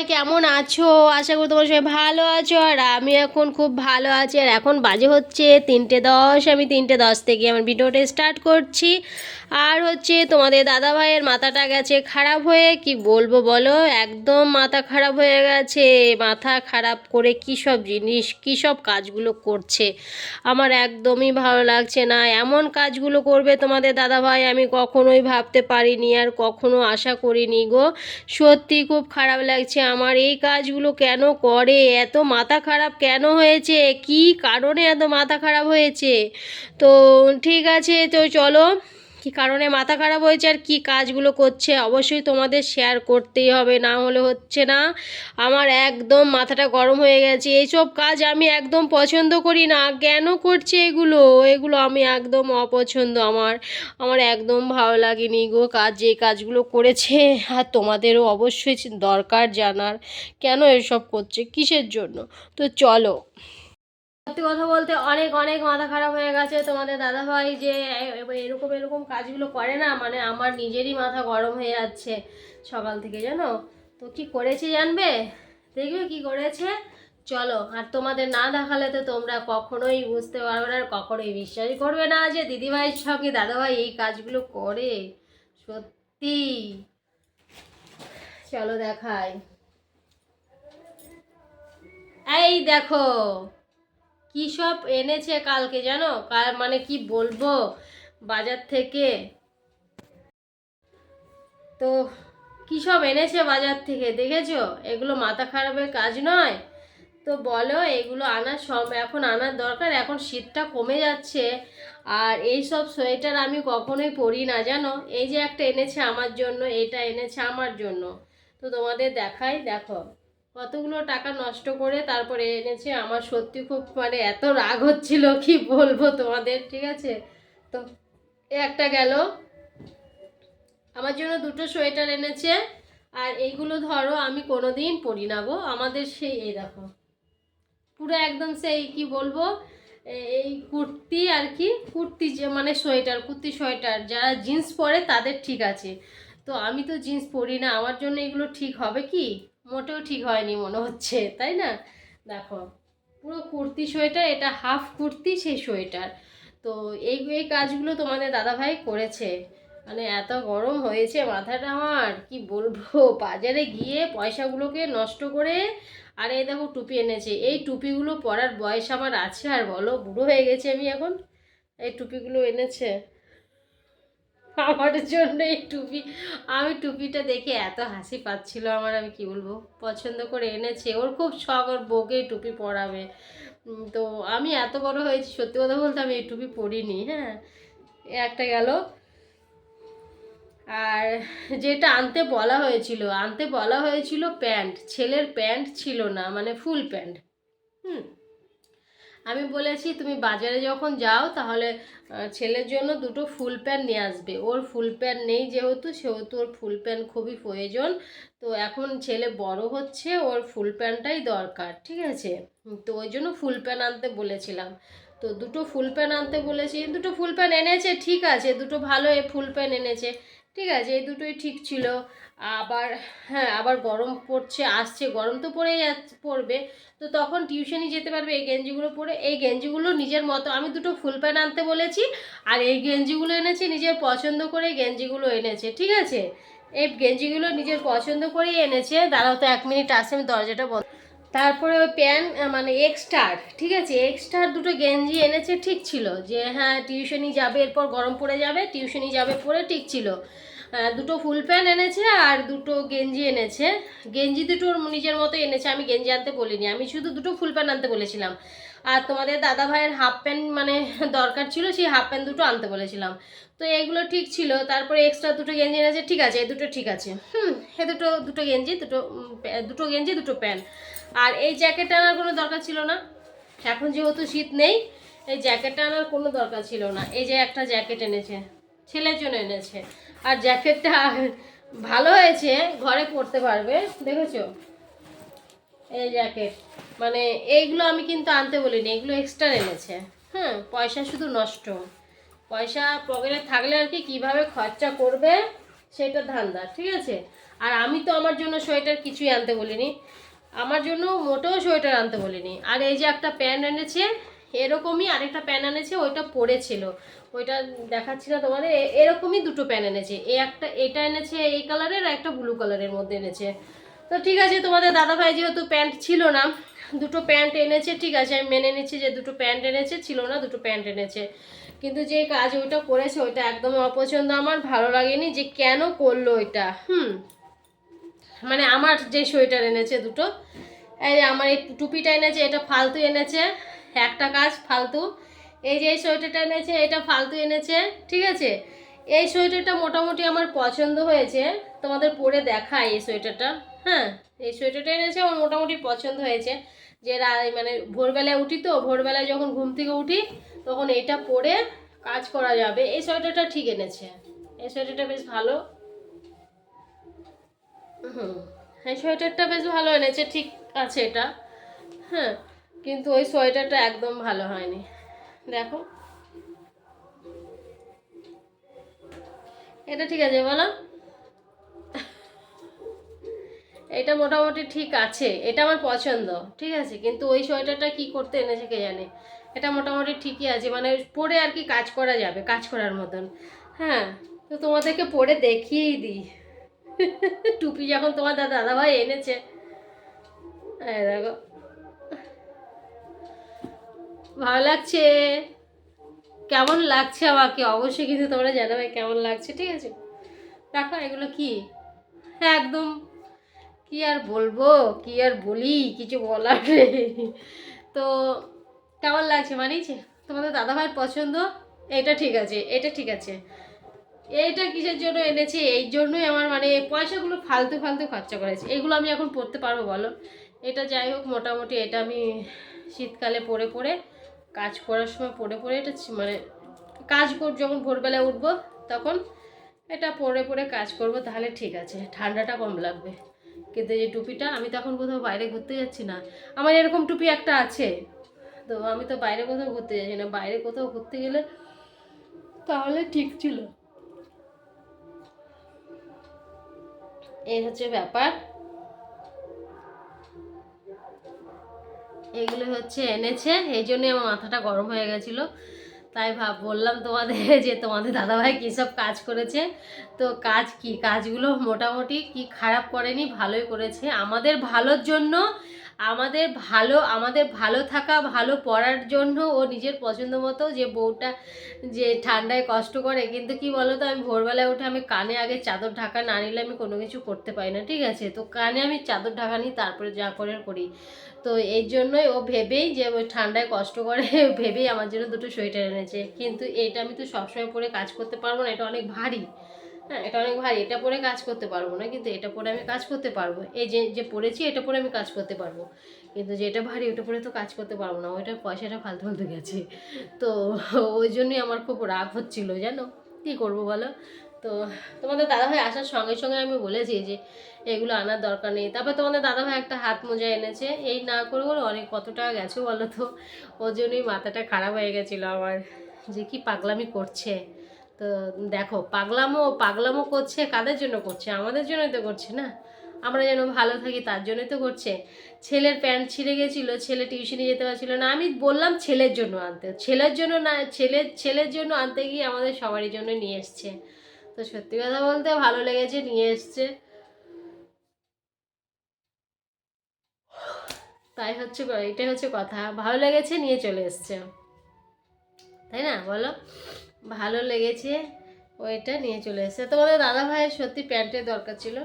সবাই কেমন আছো? আশা করি তোমার সবাই ভালো আছো। আর আমি এখন খুব ভালো আছি। আর এখন বাজে হচ্ছে তিনটে দশ। আমি তিনটে দশ থেকে আমার ভিডিওটা স্টার্ট করছি। আর হচ্ছে তোমাদের দাদা ভাইয়ের মাথাটা গেছে খারাপ হয়ে, কি বলব বলো? একদম মাথা খারাপ হয়ে গেছে। মাথা খারাপ করে কী সব জিনিস, কী সব কাজগুলো করছে? আমার একদমই ভালো লাগছে না। এমন কাজগুলো করবে তোমাদের দাদা ভাই আমি কখনোই ভাবতে পারিনি আর কখনো আশা করিনি গো। সত্যি খুব খারাপ লাগছে আমার। এই কাজগুলো কেন করে? এত মাথা খারাপ কেন হয়েছে? কি কারণে এত মাথা খারাপ হয়েছে? তো ঠিক আছে, তো চলো। কি কারণে মাথা খারাপ হয়েছে আর কি কাজগুলো করছে? অবশ্যই তোমাদের শেয়ার করতেই হবে, না হলে হচ্ছে না। আমার একদম মাথাটা গরম হয়ে গেছে। এইসব কাজ আমি একদম পছন্দ করি না। কেন করছে এগুলো? এগুলো আমি একদম অপছন্দ আমার। আমার একদম ভালো লাগেনি গো কাজ, যে কাজগুলো করেছে। আর তোমাদেরও অবশ্যই দরকার জানার। কেন এসব করছে? কিসের জন্য? তো চলো। সত্যি কথা বলতে অনেক অনেক মাথা খারাপ হয়ে গেছে। তোমাদের দাদাভাই যে এরকম এরকম কাজগুলো করে না মানে আমার নিজেরই মাথা গরম হয়ে যাচ্ছে সকাল থেকে, জানো? তো কি করেছে জানবে? দেখবে কি করেছে? চলো, আর তোমাদের না দেখালে তো তোমরা কখনোই বুঝতে পারবে না, আর কখনোই বিশ্বাসই করবে না যে দিদিভাইয়ের সঙ্গে দাদাভাই এই কাজগুলো করে। সত্যি। চলো দেখাই। এই দেখো। কি সব এনেছে কালকে জানো? কাল মানে কি বলব? বাজার থেকে। তো কি সব এনেছে বাজার থেকে, দেখেছ? এগুলো মাথা খারাপের কাজ নয়। তো বলো, এগুলো আনার সব এখন আনার দরকার, এখন শীতটা কমে যাচ্ছে। আর এই সব সোয়েটার আমি কখনোই পরি না, জানো? এই যে একটা এনেছে আমার জন্য, এটা এনেছে আমার জন্য। তো তোমাদের দেখাই, দেখো। কতগুলো টাকা নষ্ট করে তারপরে এনেছে। আমার সত্যি খুব মানে এত রাগ হচ্ছিল, কি বলব তোমাদের, ঠিক আছে? তো একটা গেল। আমার জন্য দুটো সোয়েটার এনেছে, আর এইগুলো ধরো আমি কোনোদিন পরি না গো। আমাদের সেই, এই দেখো, পুরো একদম সেই, কি বলব এই কুর্তি আর কি, কুর্তি যে মানে সোয়েটার, কুর্তি সোয়েটার, যারা জিন্স পরে তাদের ঠিক আছে। তো আমি তো জিন্স পরি না, আমার জন্য এগুলো ঠিক হবে কি? মোটেও ঠিক হয়নি মনে হচ্ছে, তাই না? দেখো, পুরো কুর্তি সোয়েটার, এটা হাফ কুর্তি, সেই সোয়েটার। তো এই এই কাজগুলো তোমাদের দাদাভাই করেছে। মানে এত গরম হয়েছে মাথাটা আমার, কি বলব? বাজারে গিয়ে পয়সাগুলোকে নষ্ট করে, আর এই দেখো টুপি এনেছে। এই টুপিগুলো পরার বয়স আমার আছে, আর বলো, বুড়ো হয়ে গেছে আমি এখন। এই টুপিগুলো এনেছে। আমার জন্য এই টুপি। আমি টুপিটা দেখে এত হাসি পাচ্ছিল আমার, আমি কি বলব? পছন্দ করে এনেছে। ওর খুব শখ, ওর বউকে টুপি পরাবে। তো আমি এত বড় হয়েছি, সত্যি কথা বলতে আমি এই টুপি পরিনি হ্যাঁ? একটা গেল। আর যেটা আনতে বলা হয়েছিল, আনতে বলা হয়েছিল প্যান্ট। ছেলের প্যান্ট ছিল না মানে ফুল প্যান্ট। হুম? আমি বলেছি, তুমি বাজারে যখন যাও, তাহলে ছেলের জন্য দুটো ফুল প্যান্ট নিয়ে আসবে। ওর ফুল প্যান্ট নেই যেহেতু, সেহেতু ওর ফুল প্যান্ট খুবই প্রয়োজন। তো এখন ছেলে বড় হচ্ছে, ওর ফুল প্যান্টটাই দরকার, ঠিক আছে? তো ওই জন্য ফুল প্যান্ট আনতে বলেছিলাম। তো দুটো ফুল প্যান্ট আনতে বলেছি, দুটো ফুল প্যান্ট এনেছে, ঠিক আছে, দুটো ভালো ফুল প্যান্ট এনেছে। ঠিক আছে, এই দুটোই ঠিক ছিল। আবার হ্যাঁ আবার গরম পড়ছে, আসছে, গরম তো পড়েই যাচ্ছে পড়বে। তো তখন টিউশনি যেতে পারবে এই গেঞ্জিগুলো পরে। এই গেঞ্জিগুলো নিজের মতো, আমি দুটো ফুল প্যান্ট আনতে বলেছি, আর এই গেঞ্জিগুলো এনেছে নিজের পছন্দ করে গেঞ্জিগুলো এনেছে, ঠিক আছে? এই গেঞ্জিগুলো নিজের পছন্দ করেই এনেছে। দাঁড়াও তো, এক মিনিট আসে আমি দরজাটা বন্ধ তারপরে ওই প্যান্ট মানে এক্সট্রার ঠিক আছে? এক্সট্রার দুটো গেঞ্জি এনেছে, ঠিক ছিল। যে হ্যাঁ টিউশনি যাবে, এরপর গরম পড়ে যাবে টিউশনি যাবে পরে ঠিক ছিল। দুটো ফুল প্যান্ট এনেছে আর দুটো গেঞ্জি এনেছে। গেঞ্জি দুটো ওর নিজের মতো এনেছে, আমি গেঞ্জি আনতে বলিনি। আমি শুধু দুটো ফুল প্যান্ট আনতে বলেছিলাম। আর তোমাদের দাদা ভাইয়ের হাফ প্যান্ট মানে দরকার ছিল, সেই হাফ প্যান্ট দুটো আনতে বলেছিলাম। তো এগুলো ঠিক ছিল। তারপরে এক্সট্রা দুটো গেঞ্জি এনেছে, ঠিক আছে এই দুটো ঠিক আছে। হুম, এ দুটো দুটো গেঞ্জি, দুটো দুটো গেঞ্জি, দুটো প্যান্ট আর এই জ্যাকেট আনার কোনো দরকার ছিল না। এখন যেহেতু শীত নেই, এই জ্যাকেটটা আনার কোনো দরকার ছিল না। এই যে একটা জ্যাকেট এনেছে, ছেলের জন্য এনেছে। আর জ্যাকেটটা ভালো হয়েছে, ঘরে পরতে পারবে, দেখেছ? এই জ্যাকেট মানে এইগুলো আমি কিন্তু আনতে বলিনি, এগুলো এক্সট্রা এনেছে। হ্যাঁ পয়সা শুধু নষ্ট। পয়সা পকেটে থাকলে আর কি কীভাবে খরচা করবে, সেটা ধান্দা, ঠিক আছে? আর আমি তো আমার জন্য সোয়েটার কিছুই আনতে বলিনি। আমার জন্য মোটেও সোয়েটার আনতে বলিনি। আর এই যে একটা প্যান্ট এনেছে, এরকমই আরেকটা প্যান্ট এনেছে, ওইটা পরেছিল ওইটা দেখাচ্ছি না তোমাদের, এ- এরকমই দুটো প্যান্ট এনেছে। এই একটা, এটা এনেছে এই কালারের, আর একটা ব্লু কালারের মধ্যে এনেছে। তো ঠিক আছে, তোমাদের দাদাভাই যেহেতু প্যান্ট ছিল না, দুটো প্যান্ট এনেছে, ঠিক আছে, আমি মেনে নিচ্ছি যে দুটো প্যান্ট এনেছে, ছিল না, দুটো প্যান্ট এনেছে। কিন্তু যে কাজ ওইটা করেছে, ওইটা একদম অপছন্দ আমার, ভালো লাগেনি যে কেন করল ওইটা, হুম? মানে আমার যে সোয়েটার এনেছে দুটো, এই আমার এই টুপিটা এনেছে, এটা ফালতু এনেছে, একটা কাজ ফালতু। এই যে এই সোয়েটারটা এনেছে, এটা ফালতু এনেছে, ঠিক আছে? এই সোয়েটারটা মোটামুটি আমার পছন্দ হয়েছে, তোমাদের পরে দেখাই এই সোয়েটারটা হ্যাঁ? এই সোয়েটারটা এনেছে, আমার মোটামুটি পছন্দ হয়েছে। যে মানে ভোরবেলায় উঠি তো, ভোরবেলায় যখন ঘুম থেকে উঠি, তখন এটা পরে কাজ করা যাবে। এই সোয়েটারটা ঠিক এনেছে। এই সোয়েটারটা বেশ ভালো। এই সোয়েটারটা বেশ ভালো এনেছে, ঠিক আছে এটা। হ্যাঁ কিন্তু ওই সোয়েটারটা একদম ভালো হয়নি। দেখো। এটা ঠিক আছে, বলো। এটা মোটামুটি ঠিক আছে, এটা আমার পছন্দ, ঠিক আছে। কিন্তু ওই সোয়েটারটা কি করতে এনেছে কে জানে? এটা মোটামুটি ঠিকই আছে মানে পরে আর কি কাজ করা যাবে, কাজ করার মতন। হ্যাঁ তো তোমাদেরকে পরে দেখিয়েই দিই। টুপি যখন তোমার দাদা দাদাভাই এনেছে। দেখো। ভালো লাগছে। কেমন লাগছে আমাকে? অবশ্যই কিন্তু তোমরা জানাবে কেমন লাগছে, ঠিক আছে? রাখো এগুলো কি? হ্যাঁ একদম। কি আর বলব? কি আর বলি? কিছু বলার তো কেমন লাগছে মানিয়েছে? তোমাদের দাদাভাইয়ের পছন্দ? এটা ঠিক আছে, এটা ঠিক আছে। এইটা কিসের জন্য এনেছি? এই জন্যই আমার মানে পয়সাগুলো ফালতু ফালতু খরচা করেছে। এগুলো আমি এখন পরতে পারব বলো? এটা যাই হোক, মোটামুটি এটা আমি শীতকালে পরে পরে কাজ করার সময় পরে পরে এটা মানে কাজ কর যখন ভোরবেলায় উঠবো তখন এটা পরে পরে কাজ করব, তাহলে ঠিক আছে। ঠান্ডাটা কম লাগবে। কিন্তু এই টুপিটা আমি তখন কোথাও বাইরে ঘুরতে যাচ্ছি না। আমার এরকম টুপি একটা আছে। তো আমি তো বাইরে কোথাও ঘুরতে যাচ্ছি না। বাইরে কোথাও ঘুরতে গেলে তাহলে ঠিক ছিল। এই হচ্ছে ব্যাপার। এগুলো হচ্ছে এনেছে, এই জন্যই আমার মাথাটা গরম হয়ে গেছিল। তাই ভাব, বললাম তোমাদের যে তোমাদের দাদাভাই কী সব কাজ করেছে। তো কাজ কি? কাজগুলো মোটামুটি কি খারাপ করেনি, ভালোই করেছে। আমাদের ভালোর জন্য আমাদের ভালো আমাদের ভালো থাকা, ভালো পড়ার জন্য ও নিজের পছন্দ মতো যে বউটা যে ঠান্ডায় কষ্ট করে। কিন্তু কি বলো তো আমি ভোরবেলায় উঠে আমি কানে আগে চাদর ঢাকা না নিলে আমি কোনো কিছু করতে পারি না, ঠিক আছে? তো কানে আমি চাদর ঢাকা নিই, তারপরে যা করে করি। তো এই জন্যই ও ভেবেই যে ওই ঠান্ডায় কষ্ট করে ভেবেই আমার জন্য দুটো সোয়েটার এনেছে। কিন্তু এটা আমি তো সবসময় পরে কাজ করতে পারব না, এটা অনেক ভারী। হ্যাঁ এটা অনেক ভারী, এটা পরে কাজ করতে পারব না, কিন্তু এটা পরে আমি কাজ করতে পারব। এই যে যে পরেছি, এটা পরে আমি কাজ করতে পারব। কিন্তু যেটা ভারী, ওটা পরে তো কাজ করতে পারব না, ওইটার পয়সাটা ফালতু ফালতু গেছে। তো ওই জন্যই আমার খুব রাগ হচ্ছিল, জানো? কী করব বলো? তো তোমাদের দাদাভাই আসার সঙ্গে সঙ্গে আমি বলেছি যে, এগুলো আনার দরকার নেই। তারপর তোমাদের দাদাভাই একটা হাত মোজা এনেছে। এই না করে করে অনেক, কত টাকা গেছে বলো তো? ওর জন্যই মাথাটা খারাপ হয়ে গেছিল আমার, যে কি পাগলামি করছে। তো দেখো, পাগলামো পাগলামো করছে, কাদের জন্য করছে? আমাদের জন্যই তো করছে না। আমরা যেন ভালো থাকি, তার জন্যই তো করছে। ছেলের প্যান্ট ছিঁড়ে গেছিল, ছেলে টিউশনে যেতে পারছিল না। আমি বললাম ছেলের জন্য আনতে। ছেলের জন্য না ছেলের ছেলের জন্য আনতে গিয়ে আমাদের সবারই জন্য নিয়ে এসছে। তো সত্যি কথা বলতে ভালো লেগেছে, নিয়ে এসছে। তাই হচ্ছে এটাই হচ্ছে কথা। ভালো লেগেছে, নিয়ে চলে এসছে। তাই না? বলো। ভালো লেগেছে, ওইটা নিয়ে চলে এসছে। তোমাদের দাদা ভাইয়ের সত্যি প্যান্টের দরকার ছিল।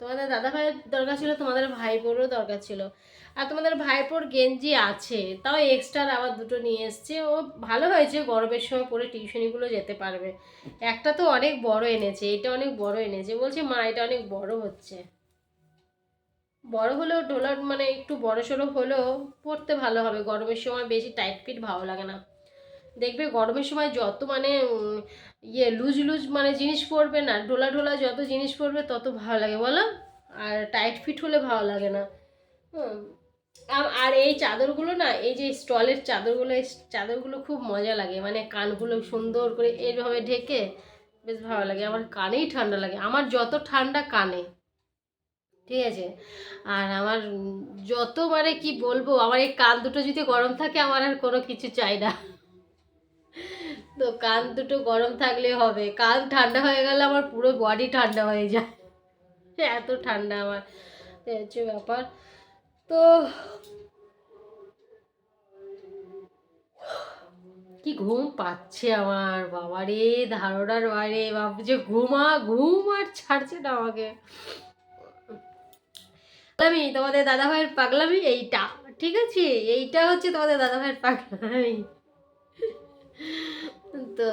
তোমাদের দাদা ভাইয়ের দরকার ছিল, তোমাদের ভাইপোরও দরকার ছিল। আর তোমাদের ভাইপোর গেঞ্জি আছে, তাও এক্সট্রা আবার দুটো নিয়ে এসছে। ও ভালো হয়েছে, গরমের সময় পরে টিউশনিগুলো যেতে পারবে। একটা তো অনেক বড় এনেছে, এটা অনেক বড় এনেছে। বলছে, মা, এটা অনেক বড় হচ্ছে। বড় হলেও ডোলার মানে একটু বড় সড়ো হলেও পরতে ভালো হবে। গরমের সময় বেশি টাইট ফিট ভালো লাগে না। দেখবে গরমের সময় যত মানে ইয়ে লুজ লুজ মানে জিনিস পরবে না, ঢোলা ঢোলা যত জিনিস পরবে তত ভালো লাগে, বলো? আর টাইট ফিট হলে ভালো লাগে না। হুম। আর এই চাদরগুলো না, এই যে স্টলের চাদরগুলো, এই চাদরগুলো খুব মজা লাগে মানে কানগুলো সুন্দর করে এইভাবে ঢেকে বেশ ভালো লাগে, আমার কানেই ঠান্ডা লাগে, আমার যত ঠান্ডা কানে, ঠিক আছে? আর আমার যত মানে কি বলব, আমার এই কান দুটো যদি গরম থাকে, আমার আর কোনো কিছু চাই না। তো কান দুটো গরম থাকলে হবে। কান ঠান্ডা হয়ে গেলে আমার পুরো বডি ঠান্ডা হয়ে যায়। এত ঠান্ডা আমার। হচ্ছে ব্যাপার। তো কি ঘুম পাচ্ছে আমার বাবারে, ধারণার বাইরে। বাবু যে ঘুমা, ঘুম আর ছাড়ছে না আমাকে। পাগলামি, তোমাদের দাদাভাইয়ের পাগলামি এইটা। ঠিক আছে? এইটা হচ্ছে তোমাদের দাদা ভাইয়ের পাগলামি। তো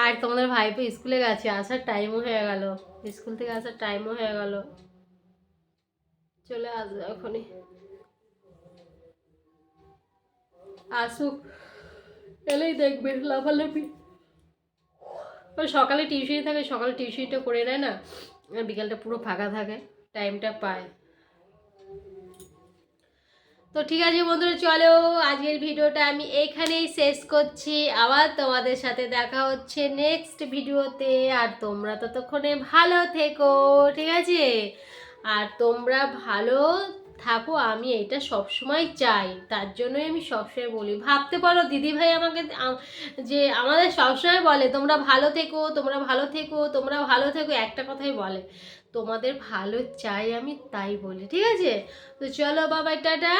আর তোমাদের ভাইপো স্কুলে গেছে, আসার টাইমও হয়ে গেল। স্কুল থেকে আসার টাইমও হয়ে গেল। চলে আসবে এখনই। আসুক। এলেই দেখবে, লাফালাফি। সকালে টিউশনি থাকে, সকালে টিউশনিটা করে নেয় না। বিকালটা পুরো ফাঁকা থাকে টাইমটা পায়। তো ঠিক আছে বন্ধুরা, চলো আজকের ভিডিওটা আমি এইখানেই শেষ করছি। আবার তোমাদের সাথে দেখা হচ্ছে নেক্সট ভিডিওতে। আর তোমরা ততক্ষণে ভালো থেকো, ঠিক আছে? আর তোমরা ভালো থাকো, আমি এটা সবসময় চাই। তার জন্যই আমি সবসময় বলি, ভাবতে পারো দিদিভাই আমাকে যে আমাদের সবসময় বলে, তোমরা ভালো থেকো, তোমরা ভালো থেকো, তোমরা ভালো থেকো। একটা কথাই বলে, তোমাদের ভালো চাই আমি তাই বলি। ঠিক আছে? তো চলো বাবাই টাটা।